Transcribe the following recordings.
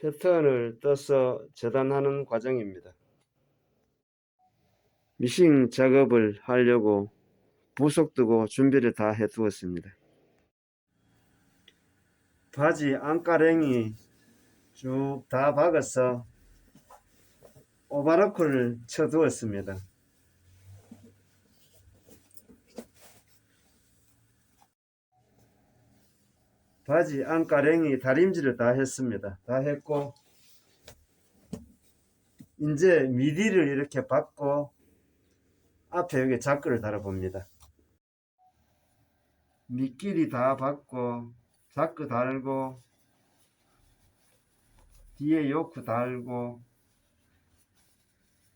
패턴을 떠서 재단하는 과정입니다. 미싱 작업을 하려고 부속 뜨고 준비를 다 해두었습니다. 바지 안가랭이 쭉 다 박아서 오바로크를 쳐두었습니다. 바지 안가랭이 다림질을 다 했습니다. 다 했고 이제 미디를 이렇게 받고 앞에 여기 자크를 달아봅니다. 미끼리 다 받고 자크 달고 뒤에 요크 달고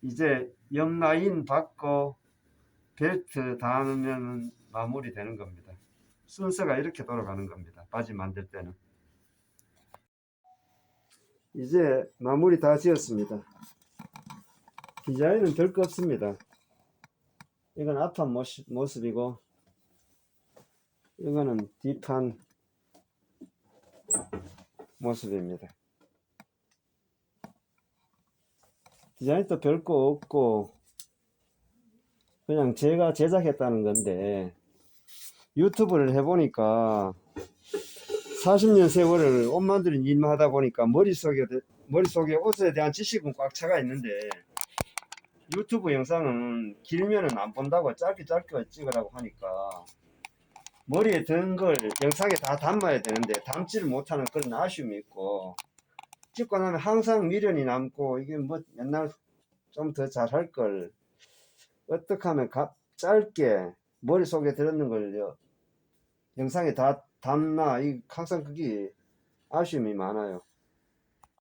이제 옆 라인 받고 벨트 달으면 마무리 되는 겁니다. 순서가 이렇게 돌아가는 겁니다. 바지 만들 때는. 이제 마무리 다 지었습니다. 디자인은 별거 없습니다. 이건 앞판 모습, 모습이고 이거는 뒷판 모습입니다. 디자인도 별거 없고 그냥 제가 제작했다는 건데 유튜브를 해보니까 40년 세월을 옷 만드는 일만 하다 보니까 머릿속에 머릿속에 옷에 대한 지식은 꽉 차가 있는데 유튜브 영상은 길면은 안 본다고 짧게 짧게 찍으라고 하니까 머리에 든 걸 영상에 다 담아야 되는데 담지를 못하는 그런 아쉬움이 있고 찍고 나면 항상 미련이 남고 이게 뭐 옛날 좀 더 잘할 걸 어떻게 하면 가- 짧게 머릿속에 들었는 걸 요- 영상에 다 담나 이 항상 그게 아쉬움이 많아요.